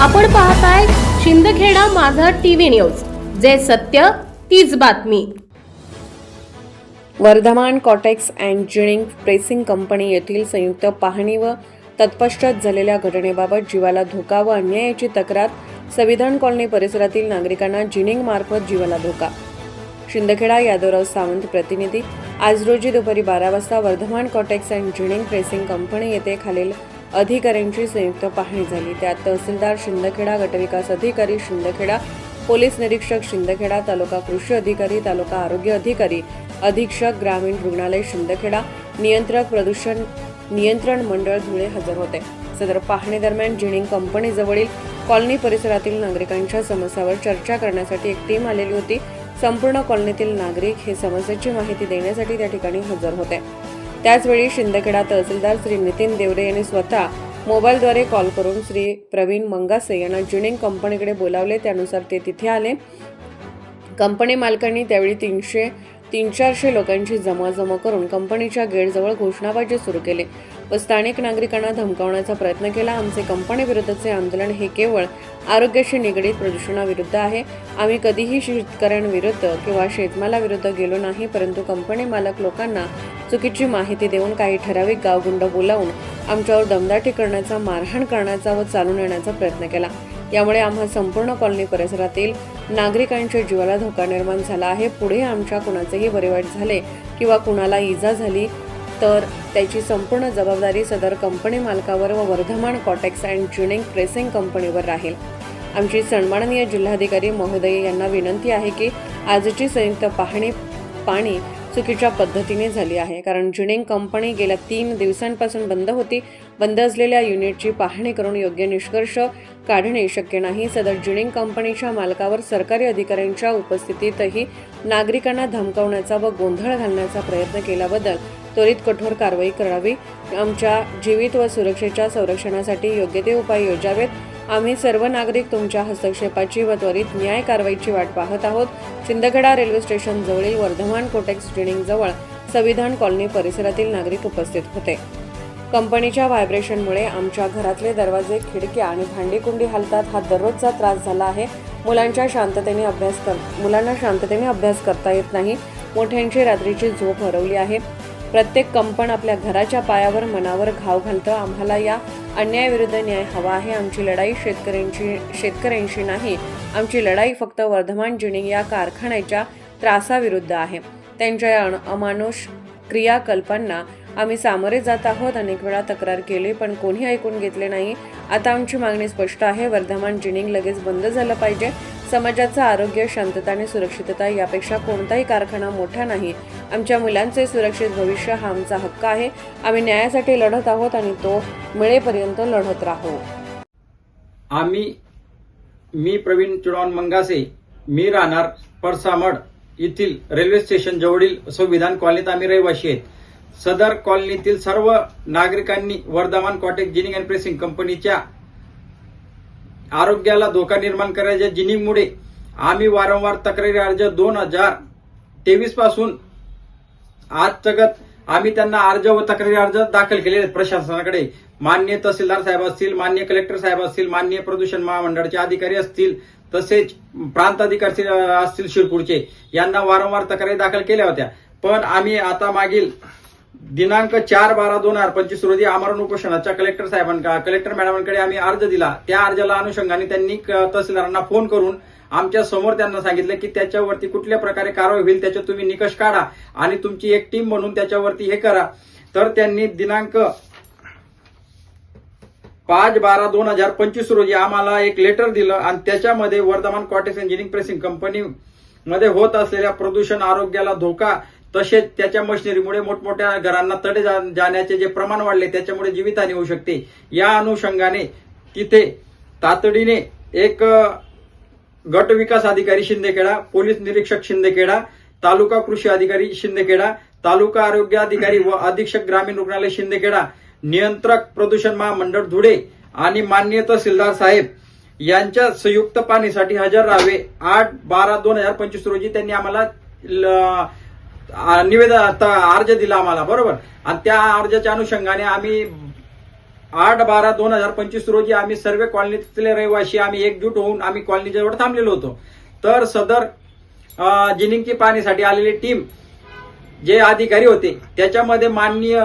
आपण पाहताय शिंदखेडा माझा टीव्ही न्यूज. जे सत्य तीच बातमी. Vardhaman Cotex and ginning pressing company येथील संयुक्त पाहणी व तत्पश्चात झालेल्या घटनेबाबत जीवाला धोका व अन्यायाची तक्रार संविधान कॉलनी परिसरातील नागरिकांना जिनिंग मार्फत जीवाला धोका. शिंदखेडा यादवराव सावंत प्रतिनिधी. आज रोजी दुपारी बारा वाजता Vardhaman Cotex and ginning pressing company येथे खालील अधिकाऱ्यांची संयुक्त पाहणी झाली. त्यात तहसीलदार शिंदखेडा गटविकास अधिकारी शिंदखेडा पोलीस निरीक्षक शिंदखेडा तालुका कृषी अधिकारी तालुका आरोग्य अधिकारी अधीक्षक ग्रामीण रुग्णालय शिंदखेडा नियंत्रक प्रदूषण नियंत्रण मंडळ धुळे हजर होते. सदर पाहणीदरम्यान जिनिंग कंपनीजवळील कॉलनी परिसरातील नागरिकांच्या समस्यावर चर्चा करण्यासाठी एक टीम आलेली होती. संपूर्ण कॉलनीतील नागरिक हे समस्येची माहिती देण्यासाठी त्या ठिकाणी हजर होते. त्याचवेळी शिंदखेडा तहसीलदार श्री नितीन देवरे यांनी स्वतः मोबाईलद्वारे कॉल करून श्री प्रवीण मंगासे यांना जिनिंग कंपनीकडे बोलावले. त्यानुसार ते तिथे आले. कंपनी मालकांनी त्यावेळी तीनशे तीन चारशे लोकांची जमाजमा करून कंपनीच्या गेटजवळ घोषणाबाजी सुरू केली व स्थानिक नागरिकांना धमकावण्याचा प्रयत्न केला. आमचे कंपनीविरुद्धचे आंदोलन हे केवळ आरोग्याशी निगडीत प्रदूषणाविरुद्ध आहे. आम्ही कधीही शेतकऱ्यांविरुद्ध किंवा शेतमालाविरुद्ध गेलो नाही परंतु कंपनी मालक लोकांना चुकीची माहिती देऊन काही ठराविक गावगुंड बोलावून आमच्यावर दमदाटी करण्याचा मारहाण करण्याचा व चालून येण्याचा प्रयत्न केला. यामुळे आम्हा संपूर्ण कॉलनी परिसरातील नागरिकांच्या जीवाला धोका निर्माण झाला आहे. पुढे आमच्या कुणाचेही बरे वाईट झाले किंवा कुणाला इजा झाली तर त्याची संपूर्ण जबाबदारी सदर कंपनी मालकावर व Vardhaman Cotex and ginning pressing कंपनीवर राहील. आमची सन्माननीय जिल्हाधिकारी महोदय यांना विनंती आहे की आजची संयुक्त पाहणी पाणी चुकीच्या पद्धतीने झाली आहे. कारण जिनिंग कंपनी गेल्या तीन दिवसांपासून बंद होती. बंद असलेल्या युनिटची पाहणी करून योग्य निष्कर्ष काढणे शक्य नाही. सदर जिनिंग कंपनीच्या मालकावर सरकारी अधिकाऱ्यांच्या उपस्थितीतही नागरिकांना धमकावण्याचा व गोंधळ घालण्याचा प्रयत्न केल्याबद्दल त्वरित कठोर कारवाई करावी. आमच्या जीवित व सुरक्षेच्या संरक्षणासाठी योग्य ते उपाय योजावेत. आम्ही सर्व नागरिक तुमच्या हस्तक्षेपाची व त्वरित न्याय कारवाईची वाट पाहत आहोत. शिंदखेडा रेल्वे स्टेशन जवळील वर्धमान कोटेक्स ट्रेनिंगजवळ जवळ संविधान कॉलनी परिसरातील नागरिक उपस्थित होते. कंपनीच्या व्हायब्रेशनमुळे आमच्या घरातले दरवाजे खिडक्या आणि भांडीकुंडी हलतात. हा दररोजचा त्रास झाला आहे. मुलांच्या शांततेने अभ्यास कर मुलांना शांततेने अभ्यास करता येत नाही. मोठ्यांची रात्रीची झोप हरवली आहे. प्रत्येक कंपन आपल्या घराच्या पायावर मनावर घाव घालतं. आम्हाला या अन्यायाविरुद्ध न्याय हवा आहे. आमची लढाई शेतकऱ्यांची शेतकऱ्यांशी नाही. आमची लढाई फक्त वर्धमान जिनिंग या कारखान्याच्या त्रासाविरुद्ध आहे. त्यांच्या या अमानुष क्रियाकल्पांना आम्ही सामोरे जात आहोत. अनेक वेळा तक्रार केली पण कोणी ऐकून घेतले नाही. आता आमची मागणी स्पष्ट आहे. वर्धमान जिनिंग लगेच बंद झालं पाहिजे. समाजाचं आरोग्य शांतता आणि सुरक्षितता यापेक्षा कोणताही कारखाना मोठा नाही. आमच्या मुलांचे सुरक्षित भविष्य हा आमचा हक्क आहे. आम्ही न्यायासाठी लढत आहोत आणि तो मिळेपर्यंत लढत राहू. आम्ही मी प्रवीण चुडॉन मंगासे मी राहणार परसामड येथील रेल्वे स्टेशन जवळील संविधान कॉलनीत आम्ही रहिवाशी आहेत. सदर कॉलनीतील सर्व नागरिकांनी Vardhaman Cotex ginning and pressing कंपनीच्या आरोग्याला धोका निर्माण करायच्या जिनिंगमुळे आम्ही वारंवार तक्रारी अर्ज दोन हजार तेवीसपासून आज जगत आम्ही त्यांना अर्ज व तक्रारी अर्ज दाखल केले आहेत प्रशासनाकडे. मान्य तहसीलदार साहेब असतील मान्य कलेक्टर साहेब असतील मान्य प्रदूषण महामंडळाचे अधिकारी असतील तसेच प्रांत अधिकारी असतील शिरपूरचे यांना वारंवार तक्रारी दाखल केल्या होत्या. पण आम्ही आता मागील दिनांक चार बारा दोन हजार पंचवीस रोजी आमरण उपोषणाच्या कलेक्टर साहेबांना कलेक्टर मॅडमांकडे आम्ही अर्ज दिला. त्या अर्जाला अनुषंगाने त्यांनी तहसीलदारांना फोन करून आमच्यासमोर त्यांना सांगितलं की त्याच्यावरती कुठल्या प्रकारे कारवाई होईल त्याच्यात तुम्ही निकष काढा आणि तुमची एक टीम म्हणून त्याच्यावरती हे करा. तर त्यांनी दिनांक पाच बारा दोन हजार पंचवीस रोजी आम्हाला एक लेटर दिलं आणि त्याच्यामध्ये Vardhaman Cotex engineering pressing company मध्ये होत असलेल्या प्रदूषण आरोग्याला धोका तसेच त्याच्या मशिनरीमुळे मोठमोठ्या घरांना तडे जा- जाण्याचे जे प्रमाण वाढले त्याच्यामुळे जीवितहानी होऊ शकते. या अनुषंगाने तिथे तातडीने एक गट विकास अधिकारी शिंदेखेडा पोलीस निरीक्षक शिंदेखेडा तालुका कृषी अधिकारी शिंदेखेडा तालुका आरोग्य अधिकारी व अधीक्षक ग्रामीण रुग्णालय शिंदेखेडा नियंत्रक प्रदूषण महामंडळ धुळे आणि मान्य तहसीलदार साहेब यांच्या संयुक्त पाणीसाठी हजर राहावे. आठ बारा दोन हजार पंचवीस रोजी त्यांनी आम्हाला ल- निवेदन अर्ज दिला आम्हाला बरोबर? आणि त्या अर्जाच्या अनुषंगाने आम्ही आठ बारा दोन हजार पंचवीस रोजी आम्ही सर्व कॉलनीतले रहिवासी आम्ही एकजूट होऊन आम्ही कॉलनीजवळ थांबलेलो होतो. तर सदर जिनिंकी पाहणीसाठी आलेली टीम जे अधिकारी होते त्याच्यामध्ये माननीय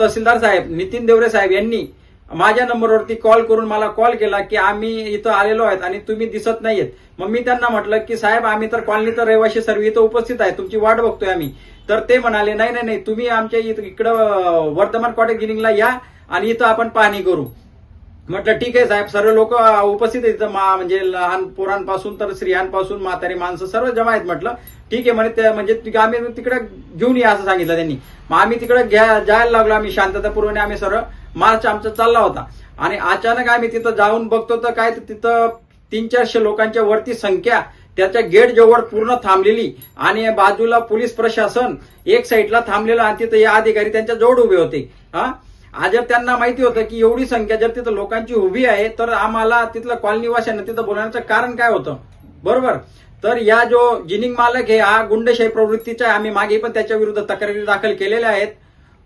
तहसीलदार साहेब नितीन देवरे साहेब यांनी माझ्या नंबरवरती कॉल करून मला कॉल केला की आम्ही इथं आलेलो आहेत आणि तुम्ही दिसत नाहीयेत. मग मी त्यांना म्हटलं की साहेब आम्ही तर कॉलनीत रहिवाशी सर्व इथं उपस्थित आहे तुमची वाट बघतोय आम्ही. तर ते म्हणाले नाही नाही नाही तुम्ही आमच्या इथं- इकडं वर्तमान वर्धमान कॉटेज गिनिंगला या आणि इथं आपण पाहणी करू. म्हटलं ठीक आहे साहेब सर्व लोक उपस्थित आहेत. मा- म्हणजे लहान पोरांपासून तर स्त्रियांपासून म्हातारी माणसं सर्व जमा आहेत. म्हटलं ठीक आहे म्हणे म्हणजे आम्ही तिकडे घेऊन या असं सांगितलं त्यांनी. मग आम्ही तिकडे घ्या जायला लागलो आम्ही शांततापूर्वने आम्ही सर्व मार्च आमचा चालला होता. आणि अचानक आम्ही तिथं जाऊन बघतो तर काय तर तिथं तीन चारशे लोकांच्या वरती संख्या त्याच्या गेट जवळ पूर्ण थांबलेली. आणि बाजूला पोलीस प्रशासन एक साईडला थांबलेलं आणि तिथं हे अधिकारी त्यांच्या जवळ उभे होते. हा? आज जर त्यांना माहिती होतं की एवढी संख्या जर तिथं लोकांची उभी आहे तर आम्हाला तिथलं कॉलनीवाशांना तिथं बोलण्याचं कारण काय होतं? बरोबर? तर या जो जिनिंग मालक आहे हा गुंडशाही प्रवृत्तीचा आहे. आम्ही मागे पण त्याच्या विरुद्ध तक्रारी दाखल केलेल्या आहेत.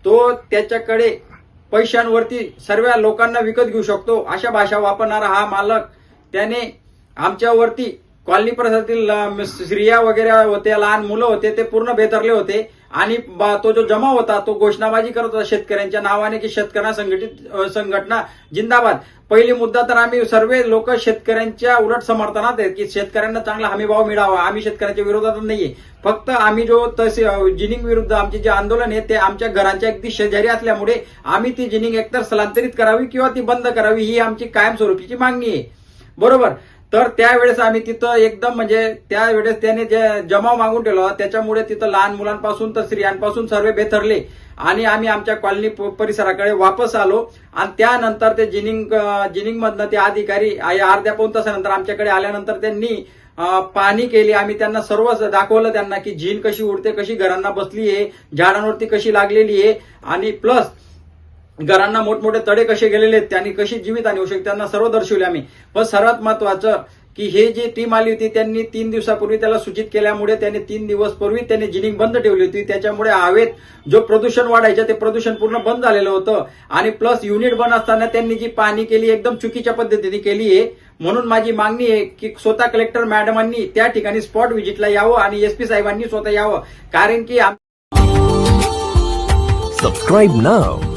तो त्याच्याकडे पैशांवरती सर्व लोकांना विकत घेऊ शकतो. अशा भाषा वापरणारा हा मालक त्याने आमच्यावरती कॉलनी परिसरातील स्त्रिया वगैरे होते लहान मुलं होते ते पूर्ण बेतरले होते. आणि तो जो जमा होता तो घोषणाबाजी करत होता शेतकऱ्यांच्या नावाने की शेतकऱ्यांना संघटित संघटना जिंदाबाद. पहिली मुद्दा तर आम्ही सर्व लोक शेतकऱ्यांच्या उलट समर्थनात आहेत की शेतकऱ्यांना चांगला हमीभाव मिळावा. आम्ही शेतकऱ्यांच्या विरोधात नाहीये. फक्त आम्ही जो तसे जिनिंग विरुद्ध आमचे जे आंदोलन आहे ते आमच्या घरांच्या अगदी शेजारी असल्यामुळे आम्ही ती जिनिंग एकतर स्थलांतरित करावी किंवा ती बंद करावी ही आमची कायमस्वरूपीची मागणी आहे. बरोबर. तर त्यावेळेस आम्ही तिथं एकदम म्हणजे त्यावेळेस त्याने जे जमाव मागून ठेवला त्याच्यामुळे तिथं लहान मुलांपासून तर स्त्रियांपासून सर्व बेथरले आणि आम्ही आमच्या कॉलनी प- परिसराकडे वापस आलो. आणि त्यानंतर ते जिनिंग जिनिंग मधनं ते अधिकारी अर्ध्या पाऊन तासानंतर आमच्याकडे आल्यानंतर त्यांनी पाणी केली. आम्ही त्यांना सर्व दाखवलं त्यांना की जीन कशी उडते कशी घरांना बसली आहे झाडांवरती कशी लागलेली आहे. आणि प्लस घरांना मोठमोठे तडे कसे गेलेले आहेत त्यांनी कशी जीवित आणि होऊ शकते त्यांना सर्व दर्शवले आम्ही. पण सर्वात महत्वाचं की हे जी टीम आली होती त्यांनी तीन दिवसापूर्वी त्याला सूचित केल्यामुळे त्यांनी तीन दिवस पूर्वी त्यांनी जिनिंग बंद ठेवली होती. त्याच्यामुळे हवेत जो प्रदूषण वाढायचं ते प्रदूषण पूर्ण बंद झालेलं होतं. आणि प्लस युनिट बंद असताना त्यांनी जी पाहणी केली एकदम चुकीच्या पद्धतीने केली आहे. म्हणून माझी मागणी आहे की स्वतः कलेक्टर मॅडमांनी त्या ठिकाणी स्पॉट व्हिजिटला यावं आणि एसपी साहेबांनी स्वतः यावं. कारण की subscribe Subscribe